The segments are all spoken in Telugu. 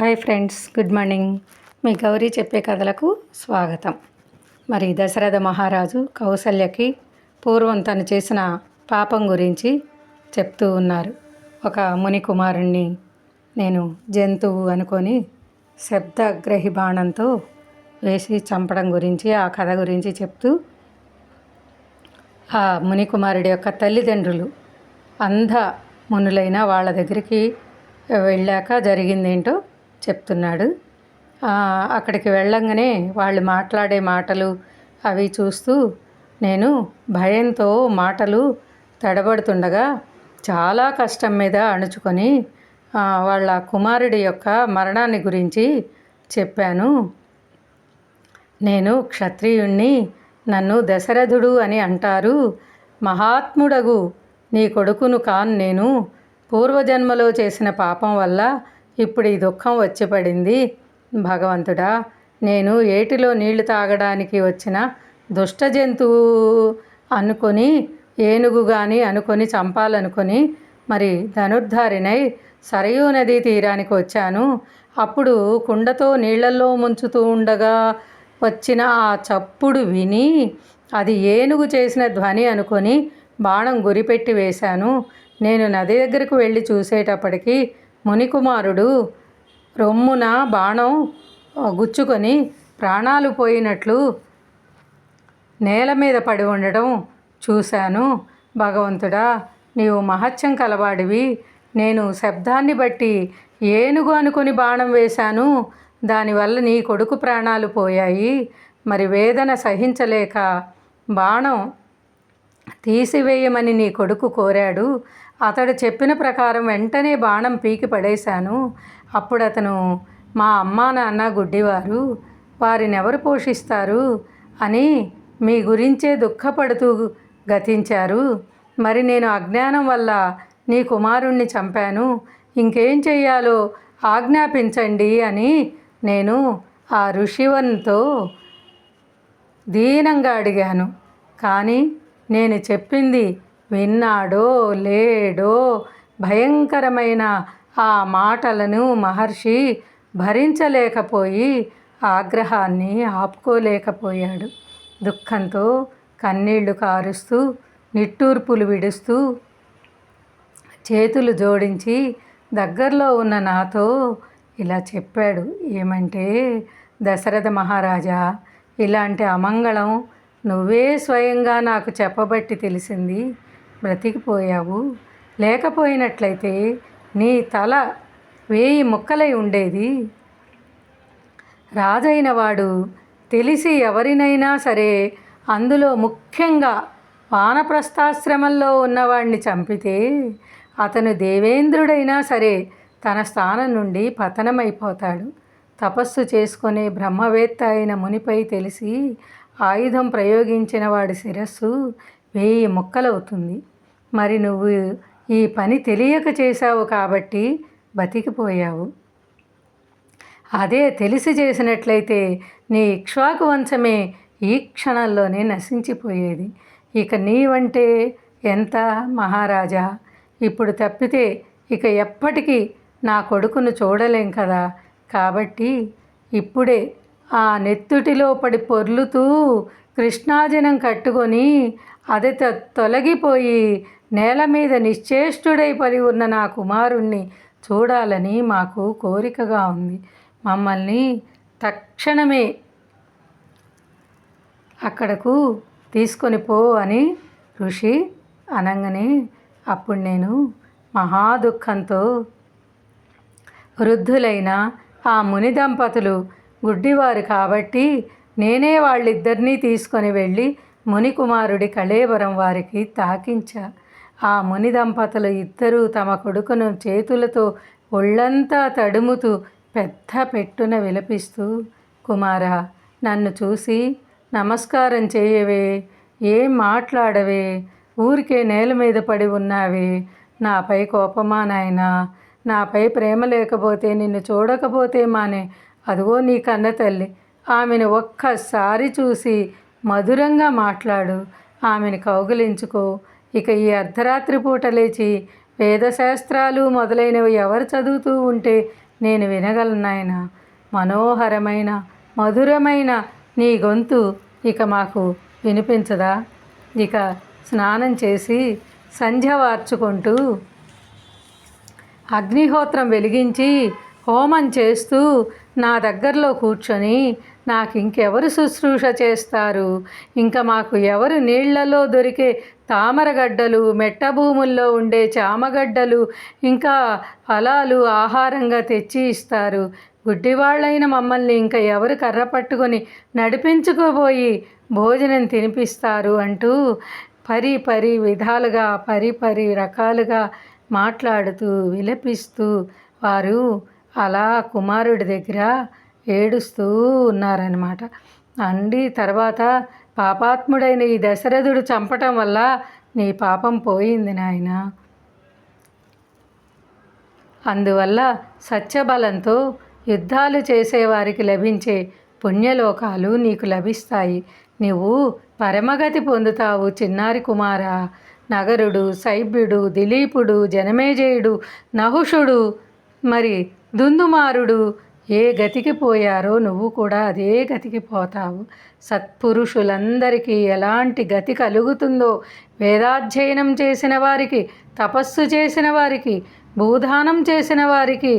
Hi friends good morning. మీ గౌరీ చెప్పే కథలకు స్వాగతం. మరి దశరథ మహారాజు కౌసల్యకి పూర్వం తను చేసిన పాపం గురించి చెప్తూ ఉన్నారు. ఒక ముని కుమారుణ్ణి నేను జంతువు అనుకొని శబ్దగ్రహి బాణంతో వేసి చంపడం గురించి ఆ కథ గురించి చెప్తూ ఆ ముని కుమారుడి యొక్క తల్లిదండ్రులు అంధ మునులైన వాళ్ళ దగ్గరికి వెళ్ళాక జరిగిందేంటో చెప్తున్నాడు. అక్కడికి వెళ్ళంగానే వాళ్ళు మాట్లాడే మాటలు అవి చూస్తూ నేను భయంతో మాటలు తడబడుతుండగా చాలా కష్టం మీద అణుచుకొని వాళ్ళ కుమారుడి యొక్క మరణాన్ని గురించి చెప్పాను. నేను క్షత్రియుణ్ణి నన్ను దశరథుడు అని అంటారు. మహాత్ముడగు నీ కొడుకును కాన్ నేను పూర్వజన్మలో చేసిన పాపం వల్ల ఇప్పుడు ఈ దుఃఖం వచ్చి పడింది. భగవంతుడా నేను ఏటిలో నీళ్ళు తాగడానికి వచ్చిన దుష్ట జంతువు అనుకొని ఏనుగు కానీ అనుకొని చంపాలనుకొని మరి ధనుర్ధారినై సరయూ నదీ తీరానికి వచ్చాను. అప్పుడు కుండతో నీళ్ళలో ముంచుతూ ఉండగా వచ్చిన ఆ చప్పుడు విని అది ఏనుగు చేసిన ధ్వని అనుకొని బాణం గురిపెట్టి వేశాను. నేను నది దగ్గరకు వెళ్ళి చూసేటప్పటికి మునికుమారుడు రొమ్మున బాణం గుచ్చుకొని ప్రాణాలు పోయినట్లు నేల మీద పడి ఉండడం చూశాను. భగవంతుడా నీవు మహత్యం కలవాడివి. నేను శబ్దాన్ని బట్టి ఏనుగు అనుకుని బాణం వేశాను. దానివల్ల నీ కొడుకు ప్రాణాలు పోయాయి. మరి వేదన సహించలేక బాణం తీసివేయమని నీ కొడుకు కోరాడు. అతడు చెప్పిన ప్రకారం వెంటనే బాణం పీకి పడేశాను. అప్పుడు అతను మా అమ్మా నాన్న గుడ్డివారు వారిని ఎవరు పోషిస్తారు అని మీ గురించే దుఃఖపడుతూ గతించారు. మరి నేను అజ్ఞానం వల్ల నీ కుమారుణ్ణి చంపాను. ఇంకేం చెయ్యాలో ఆజ్ఞాపించండి అని నేను ఆ ఋషివన్తో దీనంగా అడిగాను. కానీ నేను చెప్పింది విన్నాడో లేడో భయంకరమైన ఆ మాటలను మహర్షి భరించలేకపోయి ఆగ్రహాన్ని ఆపుకోలేకపోయాడు. దుఃఖంతో కన్నీళ్ళు కారుస్తూ నిట్టూర్పులు విడుస్తూ చేతులు జోడించి దగ్గరలో ఉన్న నాతో ఇలా చెప్పాడు. ఏమంటే దశరథ మహారాజా ఇలాంటి అమంగళం నువ్వే స్వయంగా నాకు చెప్పబట్టి తెలిసింది. బ్రతికిపోయావు. లేకపోయినట్లయితే నీ తల వేయి ముక్కలై ఉండేది. రాజైన వాడు తెలిసి ఎవరినైనా సరే అందులో ముఖ్యంగా వానప్రస్థాశ్రమంలో ఉన్నవాడిని చంపితే అతను దేవేంద్రుడైనా సరే తన స్థానం నుండి పతనమైపోతాడు. తపస్సు చేసుకునే బ్రహ్మవేత్త అయిన మునిపై తెలిసి ఆయుధం ప్రయోగించిన వాడి శిరస్సు వెయ్యి ముక్కలవుతుంది. మరి నువ్వు ఈ పని తెలియక చేశావు కాబట్టి బతికిపోయావు. అదే తెలిసి చేసినట్లయితే నీ ఇక్ష్వాకు వంశమే ఈ క్షణంలోనే నశించిపోయేది. ఇక నీవంటే ఎంత మహారాజా? ఇప్పుడు తప్పితే ఇక ఎప్పటికీ నా కొడుకును చూడలేం కదా? కాబట్టి ఇప్పుడే ఆ నెత్తుటిలో పడి పొర్లుతూ కృష్ణాజనం కట్టుకొని అది త- తొలగిపోయి నేల మీద నిశ్చేష్టుడై పడి ఉన్న నా కుమారుణ్ణి చూడాలని మాకు కోరికగా ఉంది. మమ్మల్ని తక్షణమే అక్కడకు తీసుకొని పో అని ఋషి అనగానే అప్పుడు నేను మహా దుఃఖంతో వృద్ధులైన ఆ ముని దంపతులు గుడ్డివారు కాబట్టి నేనే వాళ్ళిద్దరినీ తీసుకొని వెళ్ళి మునికుమారుడి కళేవరం వారికి తాకించా. ఆ ముని దంపతులు ఇద్దరూ తమ కొడుకును చేతులతో ఒళ్ళంతా తడుముతూ పెద్ద పెట్టున విలపిస్తూ కుమారా నన్ను చూసి నమస్కారం చేయవే ఏం మాట్లాడవే ఊరికే నేల మీద పడి ఉన్నావే నాపై కోపమా నాయనా? నాపై ప్రేమ లేకపోతే నిన్ను చూడకపోతే మానే? అదిగో నీ కన్న తల్లి ఆమెను ఒక్కసారి చూసి మధురంగా మాట్లాడు ఆమెను కౌగిలించుకో ఇక ఈ అర్ధరాత్రి పూట లేచి వేదశాస్త్రాలు మొదలైనవి ఎవరు చదువుతూ ఉంటే నేను వినగలను నాయన. మనోహరమైన మధురమైన నీ గొంతు ఇక మాకు వినిపించదా? ఇక స్నానం చేసి సంధ్య వార్చుకుంటూ అగ్నిహోత్రం వెలిగించి హోమం చేస్తూ నా దగ్గరలో కూర్చొని నాకు ఇంకెవరు శుశ్రూష చేస్తారు? ఇంకా మాకు ఎవరు నీళ్ళలో దొరికే తామరగడ్డలు మెట్ట భూముల్లో ఉండే చామగడ్డలు ఇంకా ఫలాలు ఆహారంగా తెచ్చి ఇస్తారు? గుడ్డివాళ్ళైన మమ్మల్ని ఇంకా ఎవరు కర్ర పట్టుకొని నడిపించుకోబోయి భోజనం తినిపిస్తారు అంటూ పరి పరి విధాలుగా పరి పరి రకాలుగా మాట్లాడుతూ విలపిస్తూ వారు అలా కుమారుడి దగ్గర ఏడుస్తూ ఉన్నారనమాట అండి తర్వాత పాపాత్ముడైన ఈ దశరథుడు చంపటం వల్ల నీ పాపం పోయింది నాయన. అందువల్ల సత్యబలంతో యుద్ధాలు చేసేవారికి లభించే పుణ్యలోకాలు నీకు లభిస్తాయి. నీవు పరమగతి పొందుతావు చిన్నారి కుమార. నగరుడు సైభ్యుడు దిలీపుడు జనమేజయుడు నహుషుడు మరి దుందుమారుడు ఏ గతికి పోయారో నువ్వు కూడా అదే గతికి పోతావు. సత్పురుషులందరికీ ఎలాంటి గతి కలుగుతుందో వేదాధ్యయనం చేసిన వారికి తపస్సు చేసిన వారికి భూదానం చేసిన వారికి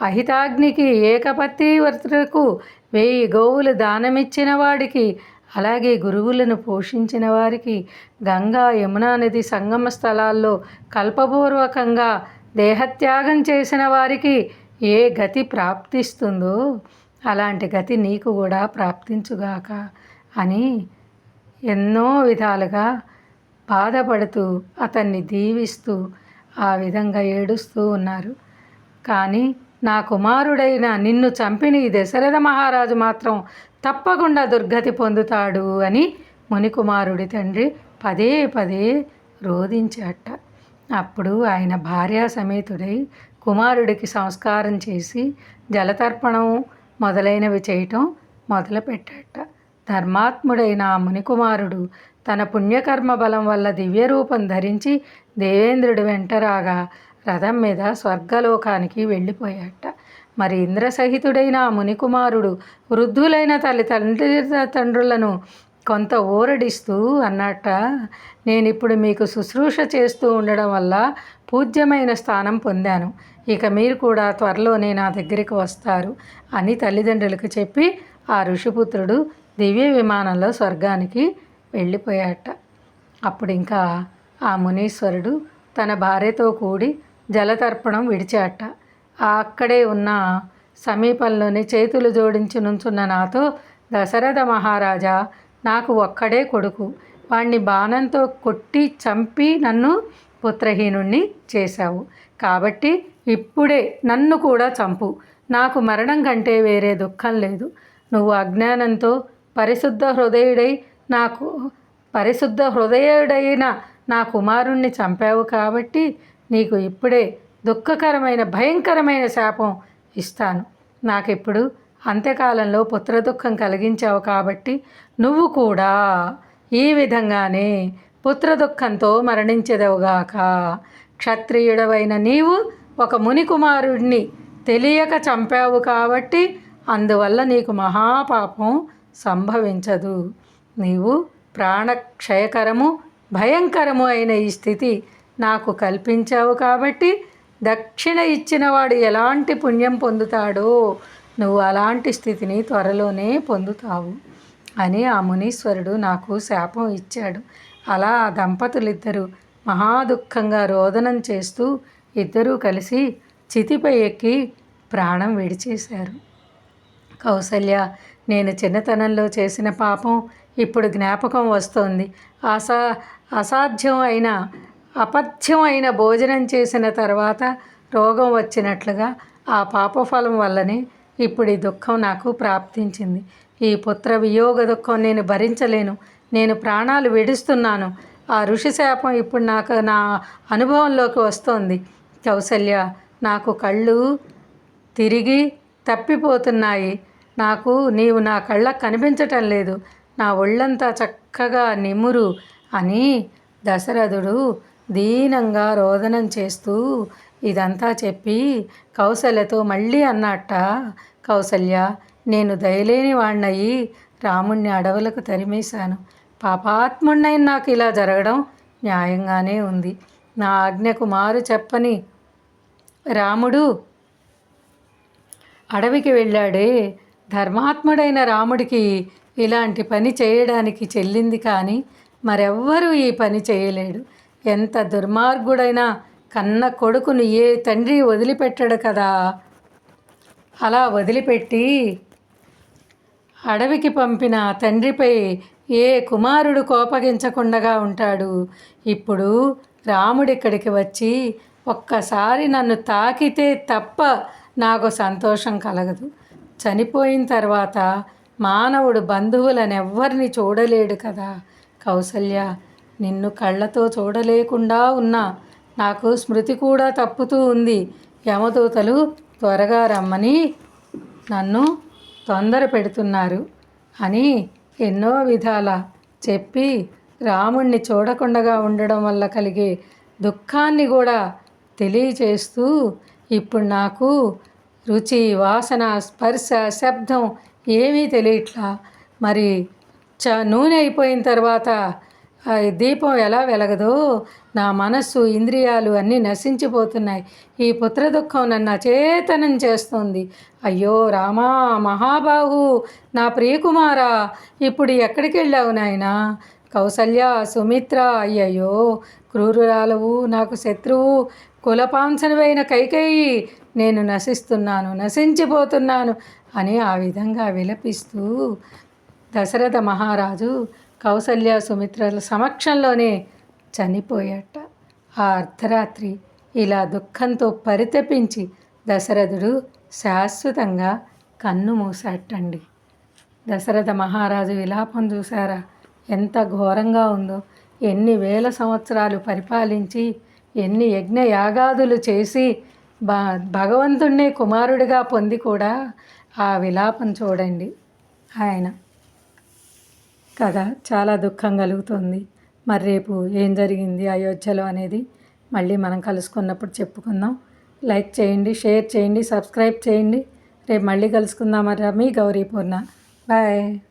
అహితాగ్నికి ఏకపత్రివర్తులకు వెయ్యి గోవులు దానమిచ్చిన వాడికి అలాగే గురువులను పోషించిన వారికి గంగా యమునా నది సంగమ స్థలాల్లో కల్పపూర్వకంగా దేహత్యాగం చేసిన వారికి ఏ గతి ప్రాప్తిస్తుందో అలాంటి గతి నీకు కూడా ప్రాప్తించుగాక అని ఎన్నో విధాలుగా బాధపడుతూ అతన్ని దీవిస్తూ ఆ విధంగా ఏడుస్తూ ఉన్నారు. కానీ నా కుమారుడైన నిన్ను చంపిన ఈ దశరథ మహారాజు మాత్రం తప్పకుండా దుర్గతి పొందుతాడు అని మునికుమారుడి తండ్రి పదే పదే రోధించాట. అప్పుడు ఆయన భార్యా సమేతుడై కుమారుడికి సంస్కారం చేసి జలతర్పణం మొదలైనవి చేయటం మొదలుపెట్టాట ధర్మాత్ముడైన ఆ మునికుమారుడు తన పుణ్యకర్మ బలం వల్ల దివ్యరూపం ధరించి దేవేంద్రుడి వెంట రాగా రథం మీద స్వర్గలోకానికి వెళ్ళిపోయాట మరి ఇంద్రసహితుడైన ఆ మునికుమారుడు వృద్ధులైన తల్లి తండ్రి తండ్రులను కొంత ఊరడిస్తూ అన్నట్ట నేను ఇప్పుడు మీకు శుశ్రూష చేస్తూ ఉండడం వల్ల పూజ్యమైన స్థానం పొందాను. ఇక మీరు కూడా త్వరలోనే నా దగ్గరికి వస్తారు అని తల్లిదండ్రులకు చెప్పి ఆ ఋషిపుత్రుడు దివ్య విమానంలో స్వర్గానికి వెళ్ళిపోయాట. అప్పుడు ఇంకా ఆ మునీశ్వరుడు తన భార్యతో కూడి జలతర్పణం విడిచాట. అక్కడే ఉన్న సమీపంలోని చేతులు జోడించి నుంచున్న నాతో దశరథ మహారాజా నాకు ఒక్కడే కొడుకు. వాణ్ణి బాణంతో కొట్టి చంపి నన్ను పుత్రహీనుణ్ణి చేశావు. కాబట్టి ఇప్పుడే నన్ను కూడా చంపు. నాకు మరణం కంటే వేరే దుఃఖం లేదు. నువ్వు అజ్ఞానంతో పరిశుద్ధ హృదయుడై నాకు పరిశుద్ధ హృదయుడైన నా కుమారుణ్ణి చంపావు కాబట్టి నీకు ఇప్పుడే దుఃఖకరమైన భయంకరమైన శాపం ఇస్తాను. నాకిప్పుడు అంత్యకాలంలో పుత్ర దుఃఖం కలిగించావు కాబట్టి నువ్వు కూడా ఈ విధంగానే పుత్ర దుఃఖంతో మరణించెదవుగాక. క్షత్రియుడవైన నీవు ఒక ముని కుమారుడిని తెలియక చంపావు కాబట్టి అందువల్ల నీకు మహాపాపం సంభవించదు. నీవు ప్రాణక్షయకరము భయంకరము అయిన ఈ స్థితి నాకు కల్పించావు కాబట్టి దక్షిణ ఇచ్చినవాడు ఎలాంటి పుణ్యం పొందుతాడో నువ్వు అలాంటి స్థితిని త్వరలోనే పొందుతావు అని ఆ మునీశ్వరుడు నాకు శాపం ఇచ్చాడు. అలా ఆ దంపతులిద్దరూ మహాదుఖంగా రోదనం చేస్తూ ఇద్దరూ కలిసి చితిపై ఎక్కి ప్రాణం విడిచేశారు. కౌసల్య నేను చిన్నతనంలో చేసిన పాపం ఇప్పుడు జ్ఞాపకం వస్తోంది. అసా అసాధ్యం అయిన అపథ్యం అయిన భోజనం చేసిన తర్వాత రోగం వచ్చినట్లుగా ఆ పాపఫలం వల్లనే ఇప్పుడు ఈ దుఃఖం నాకు ప్రాప్తించింది. ఈ పుత్ర వియోగ దుఃఖం నేను భరించలేను. నేను ప్రాణాలు విడుస్తున్నాను. ఆ ఋషి శాపం ఇప్పుడు నాకు నా అనుభవంలోకి వస్తోంది. కౌసల్య నాకు కళ్ళు తిరిగి తప్పిపోతున్నాయి. నాకు నీవు నా కళ్ళకు కనిపించటం లేదు. నా ఒళ్ళంతా చక్కగా నిమురు అని దశరథుడు దీనంగా రోదనం చేస్తూ ఇదంతా చెప్పి కౌసల్యతో మళ్ళీ అన్నట్ట కౌసల్య నేను దయలేని వాణ్ణయి రాముణ్ణి అడవులకు తరిమేశాను. పాపాత్ముణ్ణైన నాకు ఇలా జరగడం న్యాయంగానే ఉంది. నా ఆజ్ఞకు మారు చెప్పని రాముడు. అడవికి వెళ్ళాడే. ధర్మాత్ముడైన రాముడికి ఇలాంటి పని చేయడానికి చెల్లింది కానీ మరెవ్వరూ ఈ పని చేయలేడు. ఎంత దుర్మార్గుడైనా కన్న కొడుకును ఏ తండ్రి వదిలిపెట్టడు కదా. అలా వదిలిపెట్టి అడవికి పంపిన తండ్రిపై ఏ కుమారుడు కోపగించకుండగా ఉంటాడు. ఇప్పుడు రాముడిక్కడికి వచ్చి ఒక్కసారి నన్ను తాకితే తప్ప నాకు సంతోషం కలగదు. చనిపోయిన తర్వాత మానవుడు బంధువులనెవ్వరిని చూడలేడు కదా. కౌసల్య నిన్ను కళ్ళతో చూడలేకుండా ఉన్నా నాకు స్మృతి కూడా తప్పుతూ ఉంది. యమదూతలు త్వరగా రమ్మని నన్ను తొందర పెడుతున్నారు అని ఎన్నో విధాల చెప్పి రాముణ్ణి చూడకుండా ఉండడం వల్ల కలిగే దుఃఖాన్ని కూడా తెలియచేస్తూ ఇప్పుడు నాకు రుచి వాసన స్పర్శ శబ్దం ఏమీ తెలియట్లా? మరి చ నూనె అయిపోయిన తర్వాత ఆ దీపం ఎలా వెలగదో నా మనస్సు ఇంద్రియాలు అన్నీ నశించిపోతున్నాయి. ఈ పుత్ర దుఃఖం నన్ను అచేతనం చేస్తుంది. అయ్యో రామా మహాబాహు నా ప్రియకుమారా ఇప్పుడు ఎక్కడికి వెళ్ళావు నాయనా? కౌసల్య సుమిత్ర అయ్యయ్యో క్రూరురాలవు నాకు శత్రువు కులపాంసనవైన కైకేయి నేను నశిస్తున్నాను నశించిపోతున్నాను అని ఆ విధంగా విలపిస్తూ దశరథ మహారాజు కౌసల్య సుమిత్రల సమక్షంలోనే చనిపోయాట. ఆ అర్ధరాత్రి ఇలా దుఃఖంతో పరితపించి దశరథుడు శాశ్వతంగా కన్ను మూసాటండి దశరథ మహారాజు విలాపం చూసారా ఎంత ఘోరంగా ఉందో! ఎన్ని వేల సంవత్సరాలు పరిపాలించి ఎన్ని యజ్ఞ యాగాదులు చేసి బ భగవంతుణ్ణి కుమారుడిగా పొంది కూడా ఆ విలాపం చూడండి. ఆయన కదా చాలా దుఃఖం కలుగుతుంది. మరి రేపు ఏం జరిగింది అయోధ్యలో అనేది మళ్ళీ మనం కలుసుకున్నప్పుడు చెప్పుకుందాం. లైక్ చేయండి షేర్ చేయండి సబ్స్క్రైబ్ చేయండి. రేపు మళ్ళీ కలుసుకుందాం. మరి మీ గౌరీపూర్ణ బాయ్.